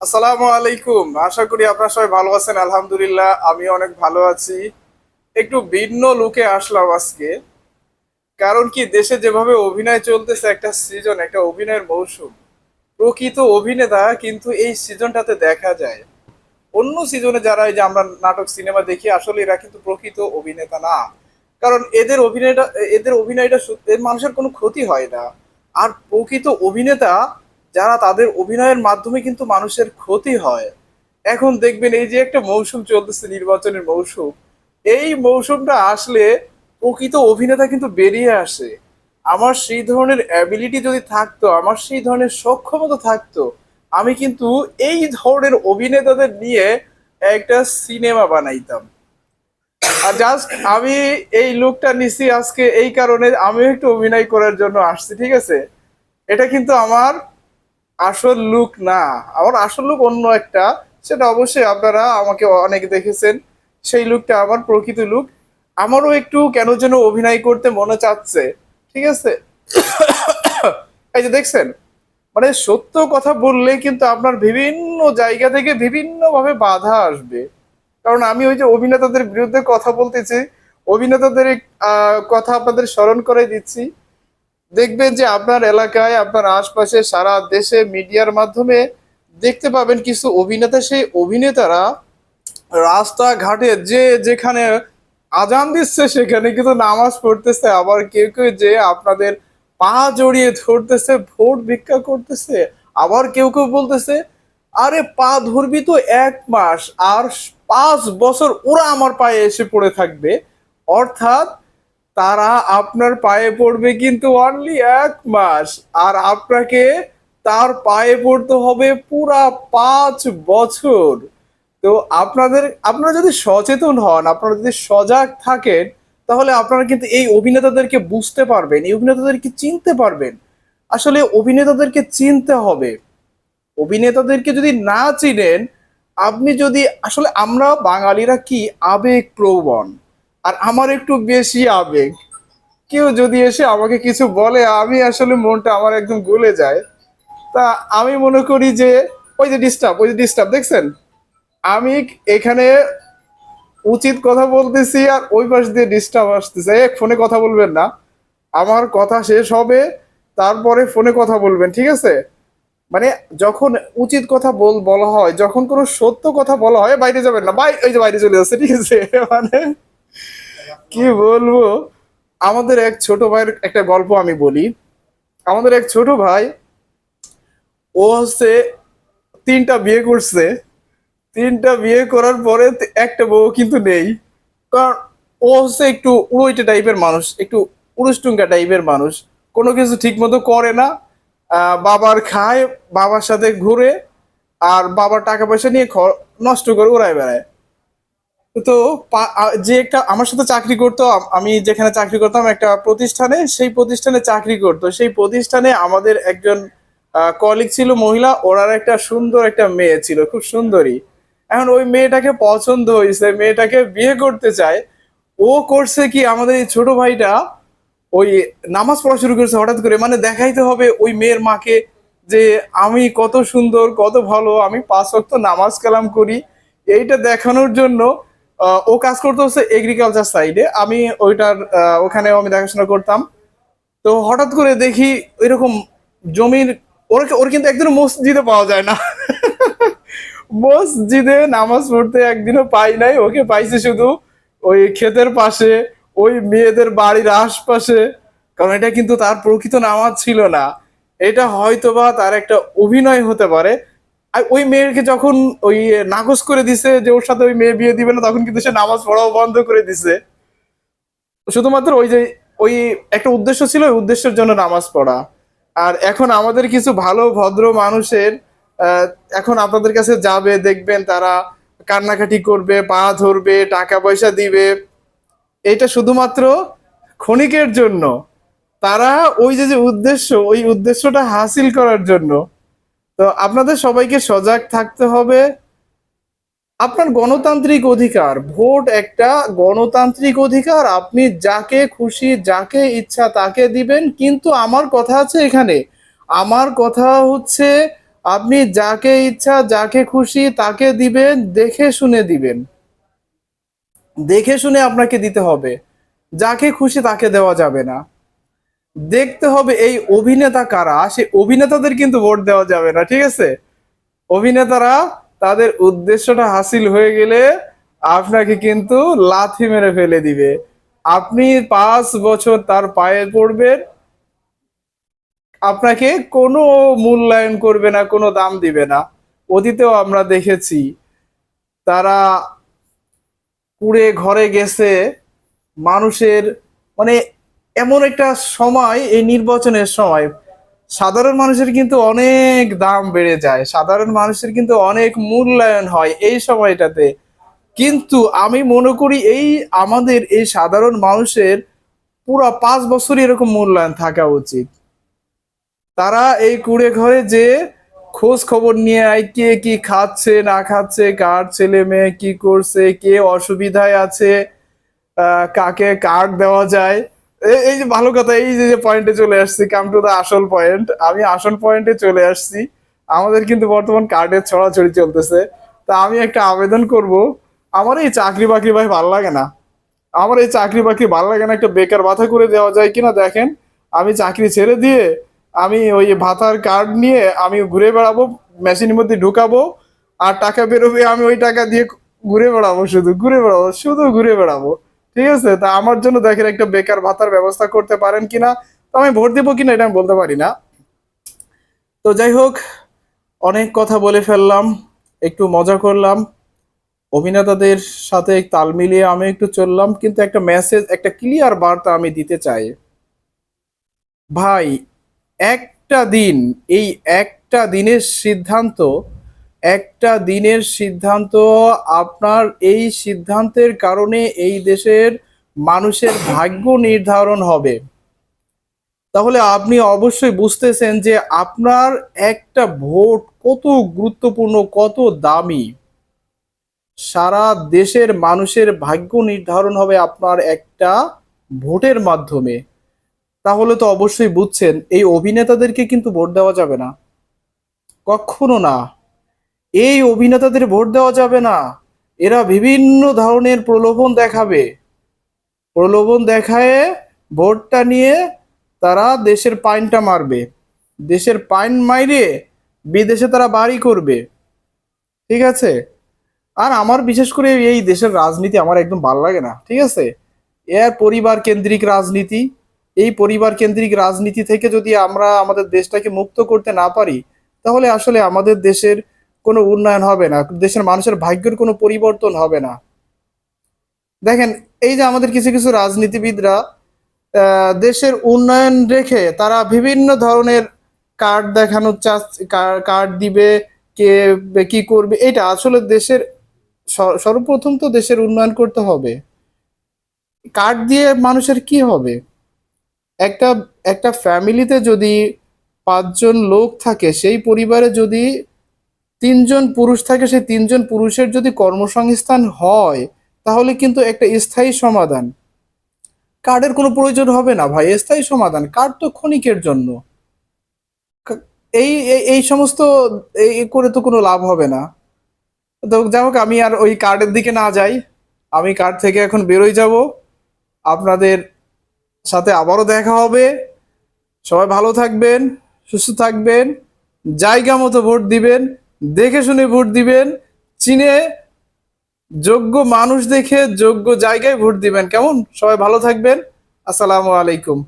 আসসালামু আলাইকুম। আশা করি আপনারা সবাই ভালো আছেন, আলহামদুলিল্লাহ। আমি অনেক ভালো আছি। একটু ভিন্ন লুকে আসলাম আজকে। কারণ কি, দেশে যেভাবে অভিনয় চলতেছে, একটা সিজন একটা অভিনয়ের মৌসুম। প্রকৃত অভিনেতা কিন্তু এই সিজনটাতে দেখা যায়। অন্য সিজনে যারা এই যে আমরা নাটক, সিনেমা দেখি, আসলে এরা কিন্তু প্রকৃত অভিনেতা না। কারণ এদের অভিনয়টা এদের অভিনয়টা মানুষের কোনো ক্ষতি হয় না। আর প্রকৃত অভিনেতা যারা তাদের অভিনয়ের মাধ্যমে কিন্তু মানুষের ক্ষতি হয়। এখন দেখবেন এই যে একটা মৌসুম চলতেছে, নির্বাচনের মৌসুম, এই মৌসুমটা আসলে প্রকৃত অভিনেতা কিন্তু বেরিয়ে আসে। আমার সেই ধরনের অ্যাবিলিটি যদি থাকতো, আমার সেই ধরনের সক্ষমতা থাকতো, আমি কিন্তু এই ধরনের অভিনেতাদের নিয়ে একটা সিনেমা বানাইতাম। আর জাস্ট আমি এই লুকটা নিছি আজকে এই কারণে, আমিও একটু অভিনয় করার জন্য আসছি, ঠিক আছে? এটা কিন্তু আমার আসল লুক না। আমার আসল লুক অন্য একটা। সেটা অবশ্যই আপনারা আমাকে অনেক দেখেছেন। সেই লুকটা আমার প্রকৃত লুক আমারও একটু কেন যেন অভিনয় করতে মনে চাচ্ছে। ঠিক আছে? এই যে দেখছেন? মানে সত্য কথা বললে কিন্তু আপনার বিভিন্ন জায়গা থেকে বিভিন্ন ভাবে বাধা আসবে। কারণ আমি ওই যে অভিনেতাদের বিরুদ্ধে কথা বলতেছি, অভিনেতাদের কথা আপনাদের স্মরণ করে দিচ্ছি। দেখবেন যে আপনার এলাকায়, আপনার আশপাশে সারা দেশে মিডিয়ার মাধ্যমে দেখতে পাবেন কিছু অভিনেতা, সেই অভিনেতারা রাস্তাঘাটে যে যেখানে আজান দিচ্ছে, সেখানে কিন্তু নামাজ পড়তেছে, আবার কেউ কেউ যে আপনাদের পা জড়িয়ে ধরতেছে, ভোট ভিক্ষা করতেছে, আবার কেউ কেউ বলতেছে, আরে পা ধরবি তো এক মাস, আর পাঁচ বছর ওরা আমার পায়ে এসে পড়ে থাকবে। অর্থাৎ তারা আপনার পায়ে পড়বে কিন্তু অনলি এক মাস। আর আপনাকে তার পায়ে পড়তে হবে পুরা পাঁচ বছর। তো আপনাদের, আপনারা যদি সচেতন হন, আপনারা যদি সজাগ থাকেন, তাহলে আপনারা কিন্তু এই অভিনেতাদেরকে বুঝতে পারবেন, এই অভিনেতাদেরকে চিনতে পারবেন। আসলে অভিনেতাদেরকে চিনতে হবে। অভিনেতাদেরকে যদি না চিনেন, আপনি যদি, আসলে আমরা বাঙালিরা কি আবেগ প্রবণ আর আমার একটু বেশি আবেগ। কেউ যদি এসে আমাকে কিছু বলে, আমি আসলে মনটা আমার একদম গলে যায়। তা আমি মনে করি যে, ওই যে ডিস্টার্ব ওই যে ডিস্টার্ব দেখছেন? আমি এখানে উচিত কথা বলতেছি আর ওই পাশ দিয়ে ডিস্টার্ব আসতেছে। এক ফোনে কথা বলবেন না। আমার কথা শেষ হবে, তারপরে ফোনে কথা বলবেন, ঠিক আছে? মানে যখন উচিত কথা বল, বলা হয়, যখন কোনো সত্য কথা বলা হয়, বাইরে যাবেন না। বাই ওই যে বাইরে চলে যাচ্ছে, ঠিক আছে? মানে কি বলব? আমাদের এক ছোট ভাইয়ের একটা গল্প আমি বলি। আমাদের এক ছোট ভাই, ও হচ্ছে তিনটা বিয়ে করছে। তিনটা বিয়ে করার পরে একটা বউ কিন্তু নেই। কারণ ও হচ্ছে একটু উড়ইটে টাইপের মানুষ, একটু উড়ুসটুঙ্গা টাইপের মানুষ। কোনো কিছু ঠিক মতো করে না। বাবার খায়, বাবার সাথে ঘুরে, আর বাবার টাকা পয়সা নিয়ে নষ্ট করে উড়ায় বেড়ায়। তো যে একটা আমার সাথে চাকরি করতো, আমি যেখানে চাকরি করতাম একটা প্রতিষ্ঠানে, সেই প্রতিষ্ঠানে চাকরি করতো। সেই প্রতিষ্ঠানে আমাদের একজন কলিগ ছিল মহিলা, ওনার একটা সুন্দর একটা মেয়ে ছিল, খুব সুন্দরী। এখন ওই মেয়েটাকে পছন্দ হয়েছে, মেয়েটাকে বিয়ে করতে চায়। ও করছে কি, আমাদের এই ছোট ভাইটা ওই নামাজ পড়া শুরু করেছে হঠাৎ করে মানে দেখাইতে হবে ওই মেয়ের মাকে যে আমি কত সুন্দর, কত ভালো, আমি পাঁচ ওয়াক্ত নামাজ কালাম করি। এইটা দেখানোর জন্য ও কাজ করতে হচ্ছে এগ্রিকালচার সাইডে আমি ওইটার আহ, ওখানে আমি দেখাশোনা করতাম। তো হঠাৎ করে দেখি এরকম জমির ওর ওর কিন্তু একদিনও মসজিদে পাওয়া যায় না। মসজিদে নামাজ পড়তে একদিনও পাই নাই ওকে পাইছে শুধু ওই ক্ষেতের পাশে ওই মেয়েদের বাড়ির আশপাশে। কারণ এটা কিন্তু তার প্রকৃত নামাজ ছিল না। এটা হয়তোবা তার একটা অভিনয় হতে পারে। ওই মেয়েকে যখন ওই নাকচ করে দিছে যে ওর সাথে ওই মেয়ে বিয়ে দিবে না, তখন কিন্তু সে নামাজ পড়াও বন্ধ করে দিছে। শুধুমাত্র ওই যে, ওই একটা উদ্দেশ্য ছিল, ওই উদ্দেশ্যের জন্য নামাজ পড়া। আর এখন আমাদের কিছু ভালো, ভদ্র মানুষের এখন আপনাদের কাছে যাবে, দেখবেন তারা কান্নাকাটি করবে, পা ধরবে টাকা পয়সা দিবে। এটা শুধুমাত্র ক্ষণিকের জন্য। তারা ওই যে যে উদ্দেশ্য, ওই উদ্দেশ্যটা হাসিল করার জন্য। তো আপনাদের সবাইকে সজাগ থাকতে হবে। আপনার গণতান্ত্রিক অধিকার, ভোট একটা গণতান্ত্রিক অধিকার। আপনি যাকে খুশি, যাকে ইচ্ছা তাকে দিবেন। কিন্তু আমার কথা আছে এখানে। আমার কথা হচ্ছে, আপনি যাকে ইচ্ছা, যাকে খুশি তাকে দিবেন, দেখে শুনে দিবেন। দেখে শুনে আপনাকে দিতে হবে। যাকে খুশি তাকে দেওয়া যাবে না। দেখতে হবে এই অভিনেতা কারা? সে অভিনেতাদের কিন্তু ভোট দেওয়া যাবে না, ঠিক আছে? অভিনেতারা তাদের উদ্দেশ্যটা হাসিল হয়ে গেলে আপনাকে কিন্তু লাথি মেরে ফেলে দিবে। আপনি পাঁচ বছর তার পায়ে পড়বেন, আপনাকে কোনো মূল্যায়ন করবে না, কোনো দাম দিবে না। অতীতেও আমরা দেখেছি, তারা কুড়ে ঘরে গেছে, মানুষের মানে এমন একটা সময়, এই নির্বাচনের সময়, সাধারণ মানুষের কিন্তু অনেক দাম বেড়ে যায়, সাধারণ মানুষের কিন্তু অনেক মূল্যায়ন হয় এই সময়টাতে। কিন্তু আমি মনে করি এই আমাদের এই সাধারণ মানুষের পুরো পাঁচ বছরই এরকম মূল্যায়ন থাকা উচিত। তারা এই কুড়ে ঘরে যে খোঁজ খবর নিয়ে আয়, কে কি খাচ্ছে, না খাচ্ছে, কার ছেলে মেয়ে, কি করছে, কে অসুবিধায় আছে কাকে কার্ড দেওয়া যায় এই- যে ভালো কথা, এই যে যে পয়েন্টে চলে আসছি কাম টু দা আসল পয়েন্ট আমি আসল পয়েন্টে চলে আসছি। আমাদের কিন্তু বর্তমান কার্ডের ছড়াছড়ি চলতেছে। তা আমি একটা আবেদন করব। আমার এই চাকরি বাকরি ভাই ভালো লাগে না। আমার এই চাকরি বাকরি ভালো লাগে না, একটা বেকার ভাতা করে দেওয়া যায় কিনা দেখেন। আমি চাকরি ছেড়ে দিয়ে আমি ওই ভাতার কার্ড নিয়ে আমি ঘুরে বেড়াবো মেশিনের মধ্যে ঢুকাবো, আর টাকা বেরোবে, আমি ওই টাকা দিয়ে ঘুরে বেড়াবো শুধু, ঘুরে বেড়াবো, শুধু ঘুরে বেড়াবো। ঠিক আছে? তা আমার জন্য দেখেন একটা বেকার ভাতার ব্যবস্থা করতে পারেন কিনা? তো আমি ভোট দেবো কিনা এটা আমি বলতে পারি না। তো যাই হোক, অনেক কথা বলে ফেললাম, একটু মজা করলাম। অভিনেতাদের সাথে তাল মিলিয়ে আমি একটু চললাম, কিন্তু একটা মেসেজ একটা ক্লিয়ার বার্তা আমি দিতে চাই। ভাই, একটা দিন, এই একটা দিনের সিদ্ধান্ত একটা দিনের সিদ্ধান্ত, আপনার এই সিদ্ধান্তের কারণে এই দেশের মানুষের ভাগ্য নির্ধারণ হবে। তাহলে আপনি অবশ্যই বুঝতেছেন যে আপনার একটা ভোট কত গুরুত্বপূর্ণ, কত দামি। সারা দেশের মানুষের ভাগ্য নির্ধারণ হবে আপনার একটা ভোটের মাধ্যমে। তাহলে তো অবশ্যই বুঝছেন, এই অভিনেতাদেরকে কিন্তু ভোট দেওয়া যাবে না। কখনো না। এই অভিনেতাদের ভোট দেওয়া যাবে না। এরা বিভিন্ন ধরনের প্রলোভন দেখাবে। প্রলোভন দেখায় ভোটটা নিয়ে তারা দেশের পাইনটা মারবে। দেশের পাইন মাইরে বিদেশে তারা বাড়ি করবে। ঠিক আছে? আর আমার বিশেষ করে এই দেশের রাজনীতি আমার একদম ভালো লাগে না। ঠিক আছে? এর পরিবার কেন্দ্রিক রাজনীতি, এই পরিবার কেন্দ্রিক রাজনীতি থেকে যদি আমরা আমাদের দেশটাকে মুক্ত করতে না পারি, তাহলে আসলে আমাদের দেশের কোনো উন্নয়ন হবে না, দেশের মানুষের ভাগ্যের কোনো পরিবর্তন হবে না। দেখেন, এই যে আমাদের কিছু কিছু রাজনীতিবিদরা দেশের উন্নয়ন রেখে তারা বিভিন্ন ধরনের কার্ড দেখানোর চাষ কার্ড দিবে, কে, কি করবে, এটা আসলে দেশের সর্বপ্রথম তো দেশের উন্নয়ন করতে হবে। কার্ড দিয়ে মানুষের কি হবে? একটা একটা ফ্যামিলিতে যদি পাঁচজন লোক থাকে, সেই পরিবারে যদি তিনজন পুরুষ থাকে, সেই তিনজন পুরুষের যদি কর্মসংস্থান হয়, তাহলে কিন্তু একটা স্থায়ী সমাধান। কার্ডের কোনো প্রয়োজন হবে না ভাই, স্থায়ী সমাধান। কার্ড তো ক্ষণিকের জন্য। এই, এই- সমস্ত এই করে তো কোনো লাভ হবে না। তো যাই হোক, আমি আর ওই কার্ডের দিকে না যাই। আমি কার্ড থেকে এখন বেরোই যাব। আপনাদের সাথে আবারও দেখা হবে। সবাই ভালো থাকবেন, সুস্থ থাকবেন, জায়গা মতো ভোট দিবেন। দেখে শুনে ভোট দিবেন, চীনে যোগ্য মানুষ দেখে যোগ্য জায়গায় ভোট দিবেন। কেমন? সবাই ভালো থাকবেন। আসসালামু আলাইকুম।